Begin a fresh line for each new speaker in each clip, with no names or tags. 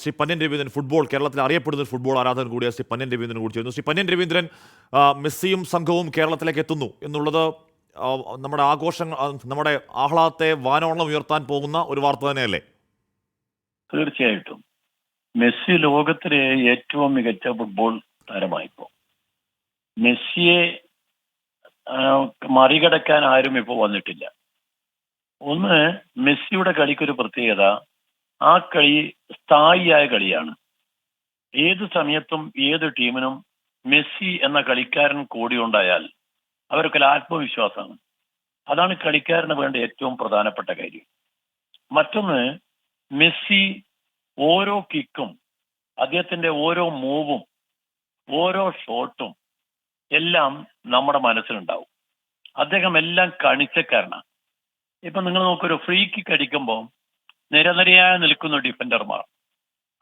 Shri Pannian Raveendran football കേരളത്തിൽ അറിയപ്പെടുന്ന football ആരാധകൻ കൂടിയ ശ്രീ പന്യൻ രവീന്ദ്രൻ കൂടി ചേരുന്നു. ശ്രീ പന്യൻ രവീന്ദ്രൻ മെസ്സിയും സംഘവും കേരളത്തിലേക്ക് എത്തുന്നു എന്നുള്ളത് നമ്മുടെ ആഘോഷങ്ങൾ നമ്മുടെ ആഹ്ലാദത്തെ വാനോളം ഉയർത്താൻ പോകുന്ന ഒരു വാർത്ത തന്നെയല്ലേ?
തീർച്ചയായിട്ടും. മെസ്സി ലോകത്തിലെ ഏറ്റവും മികച്ച ഫുട്ബോൾ താരമായിപ്പോ. മെസ്സിയെ മറികടക്കാൻ ആരും ഇപ്പോൾ വന്നിട്ടില്ല. ഒന്ന് മെസ്സിയുടെ കളിക്കൊരു പ്രത്യേകത ആ കളി സ്ഥായിയായ കളിയാണ്. ഏത് സമയത്തും ഏത് ടീമിനും മെസ്സി എന്ന കളിക്കാരൻ കൂടി ഉണ്ടായാൽ അവർക്കൊരു ആത്മവിശ്വാസമാണ്. അതാണ് കളിക്കാരന് വേണ്ട ഏറ്റവും പ്രധാനപ്പെട്ട കാര്യം. മറ്റൊന്ന് മെസ്സി ഓരോ കിക്കും അദ്ദേഹത്തിന്റെ ഓരോ മൂവും ഓരോ ഷോട്ടും എല്ലാം നമ്മുടെ മനസ്സിലുണ്ടാവും. അദ്ദേഹം എല്ലാം കണിച്ചക്കാരനാണ്. ഇപ്പൊ നിങ്ങൾ നോക്കൊരു ഫ്രീ കിക്ക് അടിക്കുമ്പോൾ നിരനിരയായി നിൽക്കുന്ന ഡിഫൻഡർമാർ.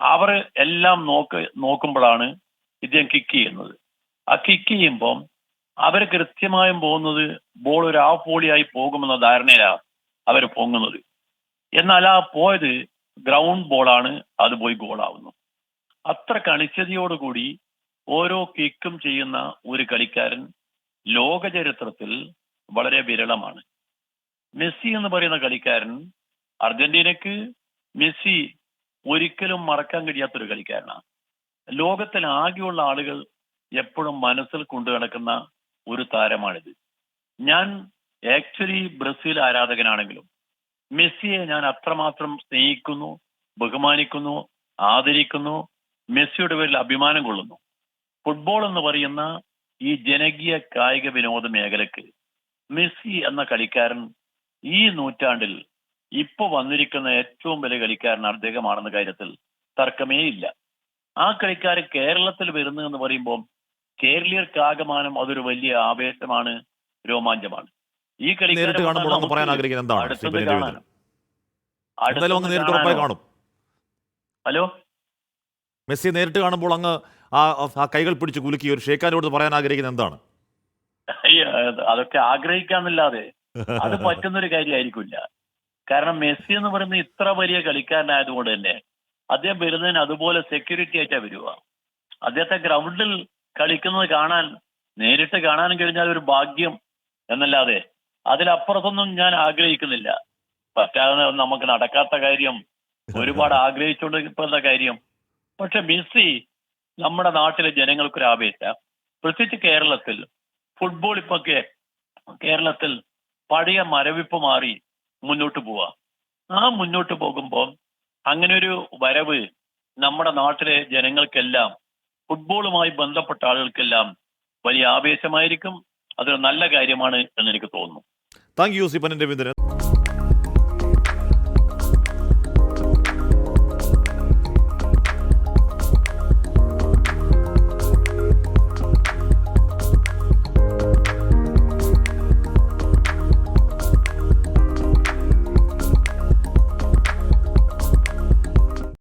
അവർ എല്ലാം നോക്ക് നോക്കുമ്പോഴാണ് ഇദ്ദേഹം കിക്ക് ചെയ്യുന്നത്. ആ കിക്ക് ചെയ്യുമ്പം അവർ കൃത്യമായും പോകുന്നത് ബോൾ ഒരു ആ പോളിയായി പോകുമെന്ന ധാരണയിലാണ് അവർ പൊങ്ങുന്നത്. എന്നാൽ ആ പോയത് ഗ്രൗണ്ട് ബോളാണ് അത് പോയി ഗോളാവുന്നു അത്ര കണിച്ചതയോടുകൂടി ഓരോ കിക്കും ചെയ്യുന്ന ഒരു കളിക്കാരൻ ലോക ചരിത്രത്തിൽ വളരെ വിരളമാണ്. മെസ്സി എന്ന് പറയുന്ന കളിക്കാരൻ അർജന്റീനക്ക് മെസ്സി ഒരിക്കലും മറക്കാൻ കഴിയാത്തൊരു കളിക്കാരനാണ്. ലോകത്തിൽ ആകെയുള്ള ആളുകൾ എപ്പോഴും മനസ്സിൽ കൊണ്ടു നടക്കുന്ന ഒരു താരമാണിത്. ഞാൻ ആക്ച്വലി ബ്രസീൽ ആരാധകനാണെങ്കിലും മെസ്സിയെ ഞാൻ അത്രമാത്രം സ്നേഹിക്കുന്നു ബഹുമാനിക്കുന്നു ആദരിക്കുന്നു മെസ്സിയുടെ പേരിൽ അഭിമാനം കൊള്ളുന്നു. ഫുട്ബോൾ എന്ന് പറയുന്ന ഈ ജനകീയ കായിക വിനോദ മേഖലക്ക് മെസ്സി എന്ന കളിക്കാരൻ ഈ നൂറ്റാണ്ടിൽ ഇപ്പൊ വന്നിരിക്കുന്ന ഏറ്റവും വലിയ കളിക്കാരൻ അദ്ദേഹമാണെന്ന കാര്യത്തിൽ തർക്കമേ ഇല്ല. ആ കളിക്കാരൻ കേരളത്തിൽ വരുന്നു എന്ന് പറയുമ്പോൾ കേരളീയർക്കാകമാനം അതൊരു വലിയ ആവേശമാണ് രോമാഞ്ചമാണ്. ഈ കളിക്കാരൻ ഹലോ?
മെസ്സി നേരിട്ട് കാണുമ്പോൾ അങ്ങ് ആ കൈകൾ പിടിച്ച് കുലുക്കി ഒരു ഷേഖാനോട് പറയാൻ ആഗ്രഹിക്കുന്നത് എന്താണ്?
അതൊക്കെ ആഗ്രഹിക്കാന്നല്ലാതെ അത് പറ്റുന്നൊരു കാര്യമായിരിക്കില്ല. കാരണം മെസ്സി എന്ന് പറയുന്ന ഇത്ര വലിയ കളിക്കാരനായതുകൊണ്ട് തന്നെ അദ്ദേഹം വരുന്നതിന് അതുപോലെ സെക്യൂരിറ്റി ആയിട്ടാണ് വരിക. അദ്ദേഹത്തെ ഗ്രൗണ്ടിൽ കളിക്കുന്നത് കാണാൻ നേരിട്ട് കാണാൻ കഴിഞ്ഞാൽ ഒരു ഭാഗ്യം എന്നല്ലാതെ അതിലപ്പുറത്തൊന്നും ഞാൻ ആഗ്രഹിക്കുന്നില്ല. പറ്റാതെ നമുക്ക് നടക്കാത്ത കാര്യം ഒരുപാട് ആഗ്രഹിച്ചുകൊണ്ടിരിക്കുന്ന കാര്യം. പക്ഷെ മെസ്സി നമ്മുടെ നാട്ടിലെ ജനങ്ങൾക്കൊരു ആവേശ. പ്രത്യേകിച്ച് കേരളത്തിൽ ഫുട്ബോൾ ഇപ്പൊ കേരളത്തിൽ പഴയ മരവിപ്പ് മാറി. മുന്നോട്ട് പോവാ ആ മുന്നോട്ട് പോകുമ്പോൾ അങ്ങനെ ഒരു വരവ് നമ്മുടെ നാട്ടിലെ ജനങ്ങൾക്കെല്ലാം ഫുട്ബോളുമായി ബന്ധപ്പെട്ട ആളുകൾക്കെല്ലാം വലിയ ആവേശമായിരിക്കും. അതൊരു നല്ല കാര്യമാണ് എന്ന് എനിക്ക് തോന്നുന്നു.
Thank you Sippan Ravindran.